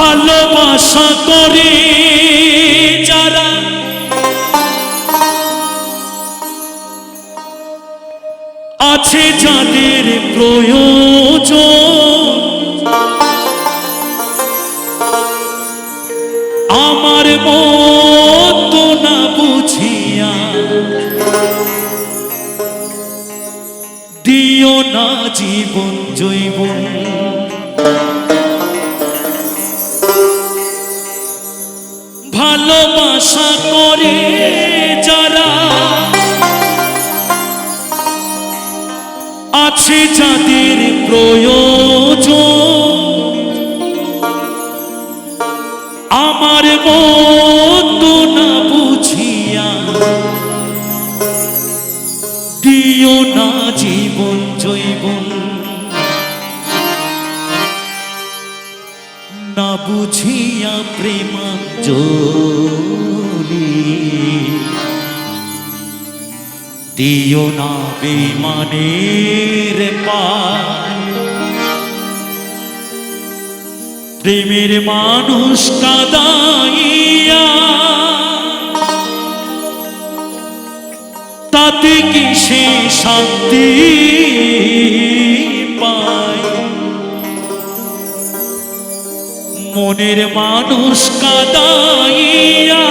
ভালোবাসা করে যারা আছে যাদের প্রয়োজন আমার মতো না বুঝিয়া দিও না জীবন জৈবন আছে যাদের প্রয়োজন। আমার মতো না বুঝিয়া দিও না জীবন জৈবন। না বুঝিয়া প্রেমা প্রেমাঞ্জলি। দিও না বেমানের প্রেমের মানুষ কাদাইয়া তাতে কি সে শান্তি পায়? মনের মানুষ কাদাইয়া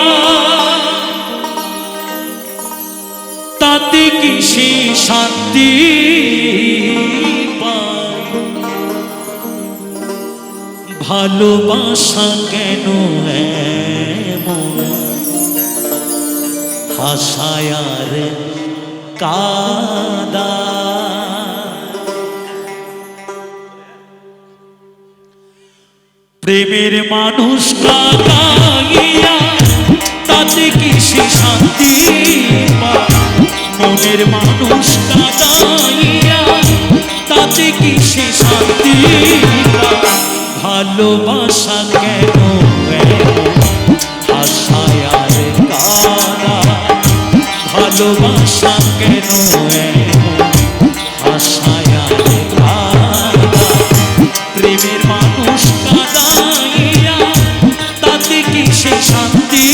শান্তি ভালোবাসা কেন এমন? হাসায়ার কাদা। প্রেমের মানুষ কাদাইয়া তাতে কি সে শান্তি মনের মানুষ ভালোবাসা কেন আশায় আর কাদা ভালোবাসা কেন আশায় আর কাদা প্রেমের মানুষ কাদাইয়া তাতে কি সে শান্তি?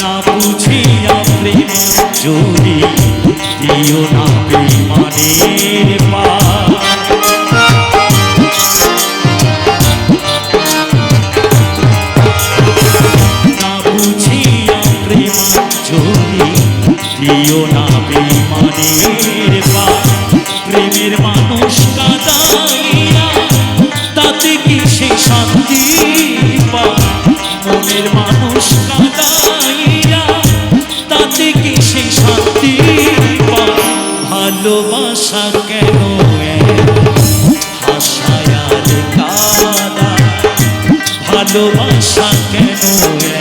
না বুঝিয়া প্রেম জোরে দিও না বেমানের পা না বুঝিয়া প্রেমাঞ্জলি দিও না বেমানের ভালোবাসা কেন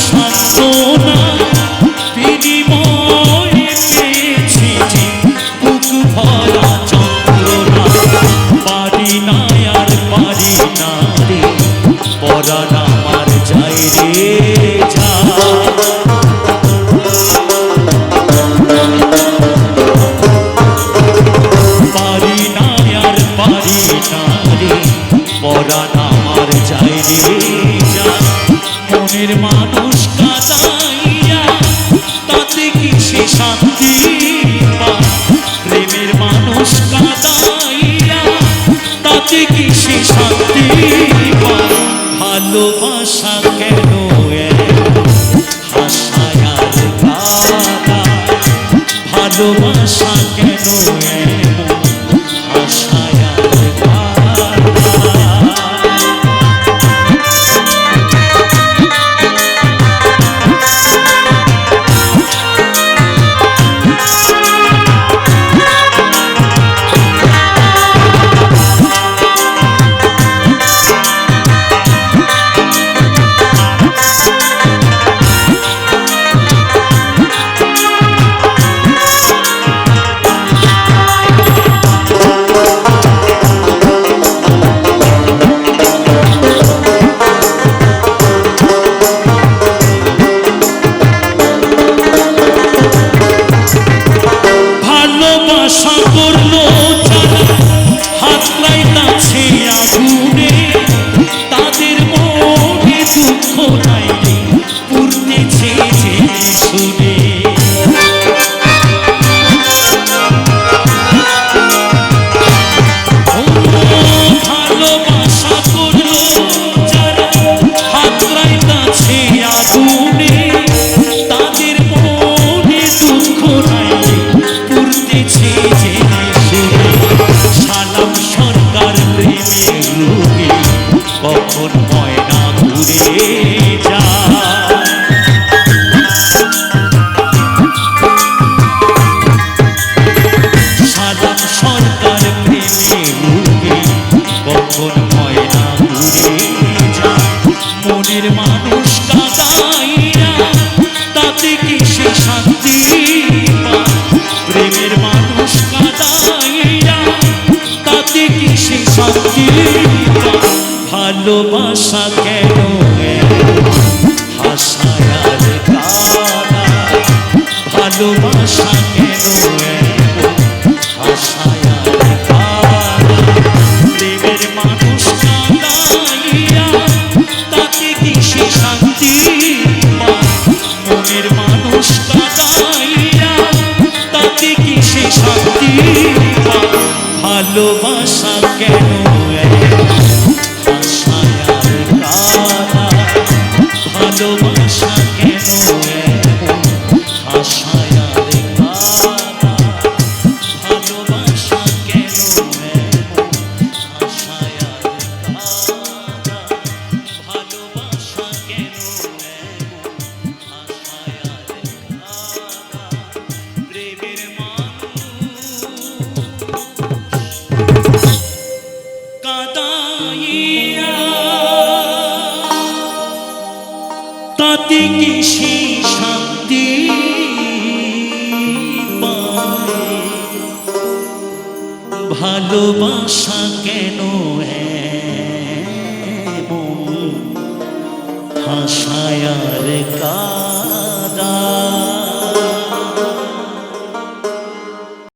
Santo ভালোবাসা ঘুরে যায় ভালোবাসা